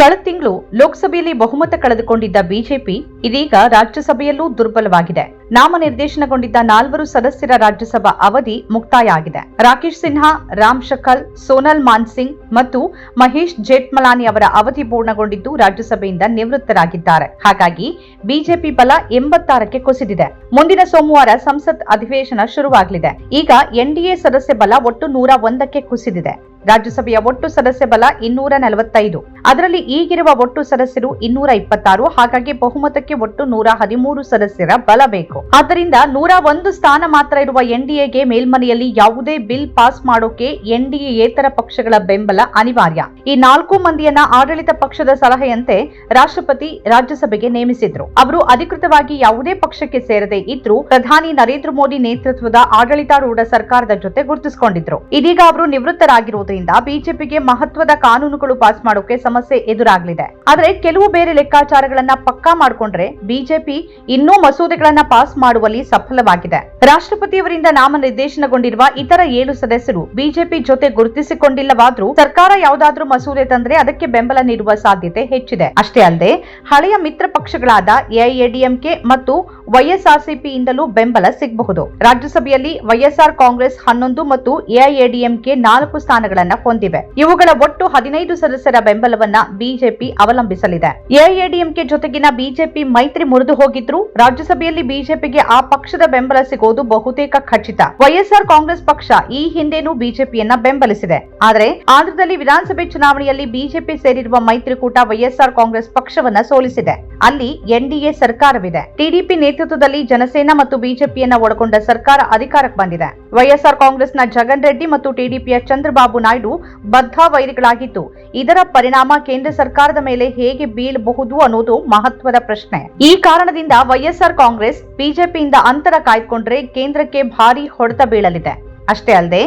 ಕಳೆದ ತಿಂಗಳು ಲೋಕಸಭೆಯಲ್ಲಿ ಬಹುಮತ ಕಳೆದುಕೊಂಡಿದ್ದ ಬಿಜೆಪಿ ಇದೀಗ ರಾಜ್ಯಸಭೆಯಲ್ಲೂ ದುರ್ಬಲವಾಗಿದೆ. ನಾಮನಿರ್ದೇಶನಗೊಂಡಿದ್ದ ನಾಲ್ವರು ಸದಸ್ಯರ ರಾಜ್ಯಸಭಾ ಅವಧಿ ಮುಕ್ತಾಯ ಆಗಿದೆ ರಾಕೇಶ್ ಸಿನ್ಹಾ, ರಾಮ್ ಶಕಲ್, ಸೋನಲ್ ಮಾನ್ಸಿಂಗ್ ಮತ್ತು ಮಹೇಶ್ ಜೇಠ್ಮಲಾನಿ ಅವರ ಅವಧಿ ಪೂರ್ಣಗೊಂಡಿದ್ದು ರಾಜ್ಯಸಭೆಯಿಂದ ನಿವೃತ್ತರಾಗಿದ್ದಾರೆ. ಹಾಗಾಗಿ ಬಿಜೆಪಿ ಬಲ ಎಂಬತ್ತಾರಕ್ಕೆ ಕುಸಿದಿದೆ. ಮುಂದಿನ ಸೋಮವಾರ ಸಂಸತ್ ಅಧಿವೇಶನ ಶುರುವಾಗಲಿದೆ. ಈಗ ಎನ್ಡಿಎ ಸದಸ್ಯ ಬಲ ಒಟ್ಟು ನೂರ ಒಂದಕ್ಕೆ ಕುಸಿದಿದೆ. ರಾಜ್ಯಸಭೆಯ ಒಟ್ಟು ಸದಸ್ಯ ಬಲ ಇನ್ನೂರ ನಲವತ್ತೈದು. ಅದರಲ್ಲಿ ಈಗಿರುವ ಒಟ್ಟು ಸದಸ್ಯರು ಇನ್ನೂರ ಇಪ್ಪತ್ತಾರು, ಹಾಗಾಗಿ ಬಹುಮತಕ್ಕೆ ಒಟ್ಟು ನೂರ ಹದಿಮೂರು ಸದಸ್ಯರ ಬಲ ಬೇಕು. ಆದ್ದರಿಂದ ನೂರ ಒಂದು ಸ್ಥಾನ ಮಾತ್ರ ಇರುವ ಎನ್ಡಿಎಗೆ ಮೇಲ್ಮನೆಯಲ್ಲಿ ಯಾವುದೇ ಬಿಲ್ ಪಾಸ್ ಮಾಡೋಕೆ ಎನ್ಡಿಎತರ ಪಕ್ಷಗಳ ಬೆಂಬಲ ಅನಿವಾರ್ಯ. ಈ ನಾಲ್ಕು ಮಂದಿಯನ್ನ ಆಡಳಿತ ಪಕ್ಷದ ಸಲಹೆಯಂತೆ ರಾಷ್ಟ್ರಪತಿ ರಾಜ್ಯಸಭೆಗೆ ನೇಮಿಸಿದ್ರು. ಅವರು ಅಧಿಕೃತವಾಗಿ ಯಾವುದೇ ಪಕ್ಷಕ್ಕೆ ಸೇರದೆ ಇದ್ರೂ ಪ್ರಧಾನಿ ನರೇಂದ್ರ ಮೋದಿ ನೇತೃತ್ವದ ಆಡಳಿತಾರೂಢ ಸರ್ಕಾರದ ಜೊತೆ ಗುರುತಿಸಿಕೊಂಡಿದ್ರು. ಇದೀಗ ಅವರು ನಿವೃತ್ತರಾಗಿರುವುದರಿಂದ ಬಿಜೆಪಿಗೆ ಮಹತ್ವದ ಕಾನೂನುಗಳು ಪಾಸ್ ಮಾಡೋಕೆ ಸಮಸ್ಯೆ ಎದುರಾಗಲಿದೆ. ಆದರೆ ಕೆಲವು ಬೇರೆ ಲೆಕ್ಕಾಚಾರಗಳನ್ನ ಪಕ್ಕಾ ಮಾಡಿಕೊಂಡ್ರೆ ಬಿಜೆಪಿ ಇನ್ನೂ ಮಸೂದೆಗಳನ್ನ ಪಾಸ್ ಮಾಡುವಲ್ಲಿ ಸಫಲವಾಗಿದೆ. ರಾಷ್ಟ್ರಪತಿಯವರಿಂದ ನಾಮನಿರ್ದೇಶನಗೊಂಡಿರುವ ಇತರ ಏಳು ಸದಸ್ಯರು ಬಿಜೆಪಿ ಜೊತೆ ಗುರುತಿಸಿಕೊಂಡಿಲ್ಲವಾದ್ರೂ ಸರ್ಕಾರ ಯಾವುದಾದ್ರೂ ಮಸೂದೆ ತಂದ್ರೆ ಅದಕ್ಕೆ ಬೆಂಬಲ ನೀಡುವ ಸಾಧ್ಯತೆ ಹೆಚ್ಚಿದೆ. ಅಷ್ಟೇ ಅಲ್ಲದೆ, ಹಳೆಯ ಮಿತ್ರ ಪಕ್ಷಗಳಾದ ಎಐಎಡಿಎಂಕೆ ಮತ್ತು ವೈಎಸ್ಆರ್ಸಿಪಿಯಿಂದಲೂ ಬೆಂಬಲ ಸಿಗಬಹುದು. ರಾಜ್ಯಸಭೆಯಲ್ಲಿ ವೈಎಸ್ಆರ್ ಕಾಂಗ್ರೆಸ್ ಹನ್ನೊಂದು ಮತ್ತು ಎಐಎಡಿಎಂಕೆ ನಾಲ್ಕು ಸ್ಥಾನಗಳನ್ನ ಹೊಂದಿವೆ. ಇವುಗಳ ಒಟ್ಟು ಹದಿನೈದು ಸದಸ್ಯರ ಬೆಂಬಲವನ್ನ ಬಿಜೆಪಿ ಅವಲಂಬಿಸಲಿದೆ. ಎಐಎಡಿಎಂಕೆ ಜೊತೆಗಿನ ಬಿಜೆಪಿ ಮೈತ್ರಿ ಮುರಿದು ಹೋಗಿದ್ರು ರಾಜ್ಯಸಭೆಯಲ್ಲಿ ಬಿಜೆಪಿಗೆ ಆ ಪಕ್ಷದ ಬೆಂಬಲ ಸಿಗೋದು ಬಹುತೇಕ ಖಚಿತ. ವೈಎಸ್ಆರ್ ಕಾಂಗ್ರೆಸ್ ಪಕ್ಷ ಈ ಹಿಂದೆನೂ ಬಿಜೆಪಿಯನ್ನ ಬೆಂಬಲಿಸಿದೆ. ಆದರೆ ಆಂಧ್ರದಲ್ಲಿ ವಿಧಾನಸಭೆ ಚುನಾವಣೆಯಲ್ಲಿ ಬಿಜೆಪಿ ಸೇರಿರುವ ಮೈತ್ರಿಕೂಟ ವೈಎಸ್ಆರ್ ಕಾಂಗ್ರೆಸ್ ಪಕ್ಷವನ್ನ ಸೋಲಿಸಿದೆ. ಅಲ್ಲಿ ಎನ್ಡಿಎ ಸರ್ಕಾರವಿದೆ. ಟಿಡಿಪಿ ನೇತೃತ್ವದಲ್ಲಿ ಜನಸೇನಾ ಮತ್ತು ಬಿಜೆಪಿಯನ್ನ ಒಳಗೊಂಡ ಸರ್ಕಾರ ಅಧಿಕಾರಕ್ಕೆ ಬಂದಿದೆ. ವೈಎಸ್ಆರ್ ಕಾಂಗ್ರೆಸ್ನ ಜಗನ್ ರೆಡ್ಡಿ ಮತ್ತು ಟಿಡಿಪಿಯ ಚಂದ್ರಬಾಬು ನಾಯ್ಡು ಬದ್ಧ ವೈರಿಗಳಾಗಿದ್ದು ಇದರ ಪರಿಣಾಮ ಕೇಂದ್ರ ಸರ್ಕಾರದ ಮೇಲೆ ಹೇಗೆ ಬೀಳಬಹುದು ಅನ್ನೋದು ಮಹತ್ವದ ಪ್ರಶ್ನೆ. ಈ ಕಾರಣದಿಂದ ವೈಎಸ್ಆರ್ ಕಾಂಗ್ರೆಸ್, ಬಿಜೆಪಿಯಿಂದ ಅಂತರ ಕಾಯ್ದುಕೊಂಡ್ರೆ ಕೇಂದ್ರಕ್ಕೆ ಭಾರಿ ಹೊಡೆತ ಬೀಳಲಿದೆ. ಅಷ್ಟೇ ಅಲ್ಲದೆ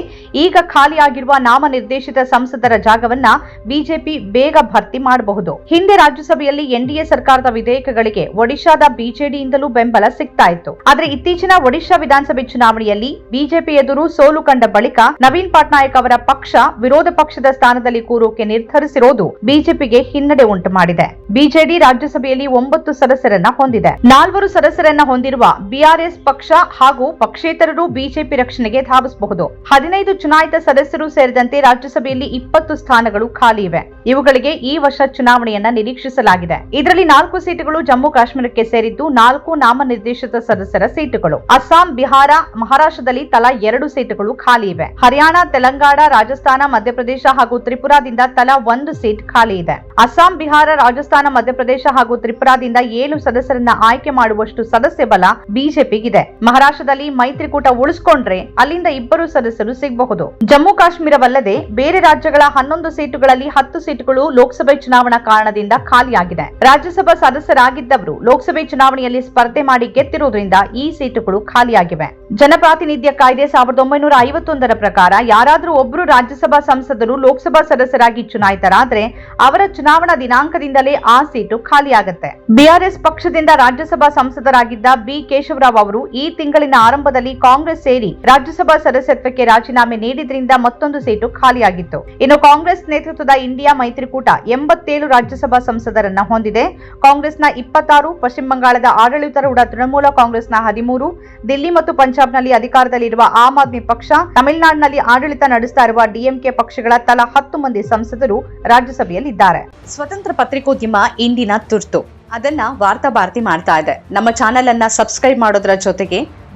ಈಗ ಖಾಲಿಯಾಗಿರುವ ನಾಮನಿರ್ದೇಶಿತ ಸಂಸದರ ಜಾಗವನ್ನ ಬಿಜೆಪಿ ಬೇಗ ಭರ್ತಿ ಮಾಡಬಹುದು. ಹಿಂದೆ ರಾಜ್ಯಸಭೆಯಲ್ಲಿ ಎನ್ಡಿಎ ಸರ್ಕಾರದ ವಿಧೇಯಕಗಳಿಗೆ ಒಡಿಶಾದ ಬಿಜೆಡಿಯಿಂದಲೂ ಬೆಂಬಲ ಸಿಗ್ತಾ ಇತ್ತು. ಆದರೆ ಇತ್ತೀಚಿನ ಒಡಿಶಾ ವಿಧಾನಸಭೆ ಚುನಾವಣೆಯಲ್ಲಿ ಬಿಜೆಪಿ ಎದುರು ಸೋಲು ಕಂಡ ಬಳಿಕ ನವೀನ್ ಪಟ್ನಾಯಕ್ ಅವರ ಪಕ್ಷ ವಿರೋಧ ಪಕ್ಷದ ಸ್ಥಾನದಲ್ಲಿ ಕೂರೋಕೆ ನಿರ್ಧರಿಸಿರೋದು ಬಿಜೆಪಿಗೆ ಹಿನ್ನಡೆ ಉಂಟು ಮಾಡಿದೆ. ಬಿಜೆಡಿ ರಾಜ್ಯಸಭೆಯಲ್ಲಿ ಒಂಬತ್ತು ಸದಸ್ಯರನ್ನ ಹೊಂದಿದೆ. ನಾಲ್ವರು ಸದಸ್ಯರನ್ನ ಹೊಂದಿರುವ ಬಿಆರ್ಎಸ್ ಪಕ್ಷ ಹಾಗೂ ಪಕ್ಷೇತರರು ಬಿಜೆಪಿ ರಕ್ಷಣೆಗೆ ಧಾವಿಸಬಹುದು. ಹದಿನೈದು ಚುನಾಯಿತ ಸದಸ್ಯರು ಸೇರಿದಂತೆ ರಾಜ್ಯಸಭೆಯಲ್ಲಿ ಇಪ್ಪತ್ತು ಸ್ಥಾನಗಳು ಖಾಲಿ ಇವೆ. ಇವುಗಳಿಗೆ ಈ ವರ್ಷ ಚುನಾವಣೆಯನ್ನ ನಿರೀಕ್ಷಿಸಲಾಗಿದೆ. ಇದರಲ್ಲಿ ನಾಲ್ಕು ಸೀಟುಗಳು ಜಮ್ಮು ಕಾಶ್ಮೀರಕ್ಕೆ ಸೇರಿದ್ದು ನಾಲ್ಕು ನಾಮನಿರ್ದೇಶಿತ ಸದಸ್ಯರ ಸೀಟುಗಳು. ಅಸ್ಸಾಂ, ಬಿಹಾರ, ಮಹಾರಾಷ್ಟ್ರದಲ್ಲಿ ತಲಾ ಎರಡು ಸೀಟುಗಳು ಖಾಲಿ ಇವೆ. ಹರಿಯಾಣ, ತೆಲಂಗಾಣ, ರಾಜಸ್ಥಾನ, ಮಧ್ಯಪ್ರದೇಶ ಹಾಗೂ ತ್ರಿಪುರಾದಿಂದ ತಲಾ ಒಂದು ಸೀಟ್ ಖಾಲಿ ಇದೆ. ಅಸ್ಸಾಂ, ಬಿಹಾರ, ರಾಜಸ್ಥಾನ, ಮಧ್ಯಪ್ರದೇಶ ಹಾಗೂ ತ್ರಿಪುರಾದಿಂದ ಏಳು ಸದಸ್ಯರನ್ನ ಆಯ್ಕೆ ಮಾಡುವಷ್ಟು ಸದಸ್ಯ ಬಲ ಬಿಜೆಪಿಗಿದೆ. ಮಹಾರಾಷ್ಟ್ರದಲ್ಲಿ ಮೈತ್ರಿಕೂಟ ಉಳಿಸಿಕೊಂಡ್ರೆ ಅಲ್ಲಿಂದ ಇಬ್ಬರು ಸದಸ್ಯರು ಸಿಗಬಹುದು. ಜಮ್ಮು ಕಾಶ್ಮೀರವಲ್ಲದೆ ಬೇರೆ ರಾಜ್ಯಗಳ ಹನ್ನೊಂದು ಸೀಟುಗಳಲ್ಲಿ ಹತ್ತು ಸೀಟುಗಳು ಲೋಕಸಭೆ ಚುನಾವಣಾ ಕಾರಣದಿಂದ ಖಾಲಿಯಾಗಿದೆ. ರಾಜ್ಯಸಭಾ ಸದಸ್ಯರಾಗಿದ್ದವರು ಲೋಕಸಭೆ ಚುನಾವಣೆಯಲ್ಲಿ ಸ್ಪರ್ಧೆ ಮಾಡಿ ಗೆದ್ದಿರುವುದರಿಂದ ಈ ಸೀಟುಗಳು ಖಾಲಿಯಾಗಿವೆ. ಜನಪ್ರಾತಿನಿಧ್ಯ ಕಾಯ್ದೆ ಸಾವಿರದ ಒಂಬೈನೂರ ಐವತ್ತೊಂದರ ಪ್ರಕಾರ ಯಾರಾದರೂ ಒಬ್ಬರು ರಾಜ್ಯಸಭಾ ಸಂಸದರು, ಲೋಕಸಭಾ ಸದಸ್ಯರಾಗಿ ಚುನಾಯಿತರಾದರೆ ಅವರ ಚುನಾವಣಾ ದಿನಾಂಕದಿಂದಲೇ ಆ ಸೀಟು ಖಾಲಿಯಾಗುತ್ತೆ. ಬಿಆರ್ಎಸ್ ಪಕ್ಷದಿಂದ ರಾಜ್ಯಸಭಾ ಸಂಸದರಾಗಿದ್ದ ಬಿ. ಕೇಶವರಾವ್ ಅವರು ಈ ತಿಂಗಳಿನ ಆರಂಭದಲ್ಲಿ ಕಾಂಗ್ರೆಸ್ ಸೇರಿ ರಾಜ್ಯಸಭಾ ಸದಸ್ಯತ್ವಕ್ಕೆ ರಾಜೀನಾಮೆ ನೀಡಿದ್ರಿಂದ ಮತ್ತೊಂದು ಸೀಟು ಖಾಲಿಯಾಗಿತ್ತು. ಇನ್ನು ಕಾಂಗ್ರೆಸ್ ನೇತೃತ್ವದ ಇಂಡಿಯಾ ಮೈತ್ರಿಕೂಟ ಎಂಬತ್ತೇಳು ರಾಜ್ಯಸಭಾ ಸಂಸದರನ್ನ ಹೊಂದಿದೆ. ಕಾಂಗ್ರೆಸ್ನ ಇಪ್ಪತ್ತಾರು, ಪಶ್ಚಿಮ ಬಂಗಾಳದ ಆಡಳಿತಾರೂಢ ತೃಣಮೂಲ ಕಾಂಗ್ರೆಸ್ನ ಹದಿಮೂರು, ದಿಲ್ಲಿ ಮತ್ತು ಪಂಜಾಬ್ನಲ್ಲಿ ಅಧಿಕಾರದಲ್ಲಿರುವ ಆಮ್ ಆದ್ಮಿ ಪಕ್ಷ, ತಮಿಳುನಾಡಿನಲ್ಲಿ ಆಡಳಿತ ನಡೆಸ್ತಾ ಇರುವ ಡಿಎಂಕೆ ಪಕ್ಷಗಳ ತಲಾ ಹತ್ತು ಮಂದಿ ಸಂಸದರು ರಾಜ್ಯಸಭೆಯಲ್ಲಿದ್ದಾರೆ. ಸ್ವತಂತ್ರ ಪತ್ರಿಕೋದ್ಯಮ ಇಂದಿನ ತುರ್ತು. ಅದನ್ನ ವಾರ್ತಾ ಭಾರತಿ ಮಾಡ್ತಾ ಇದೆ. ನಮ್ಮ ಚಾನೆಲ್ ಅನ್ನ ಸಬ್ಸ್ಕ್ರೈಬ್ ಮಾಡೋದ್ರ ಜೊತೆಗೆ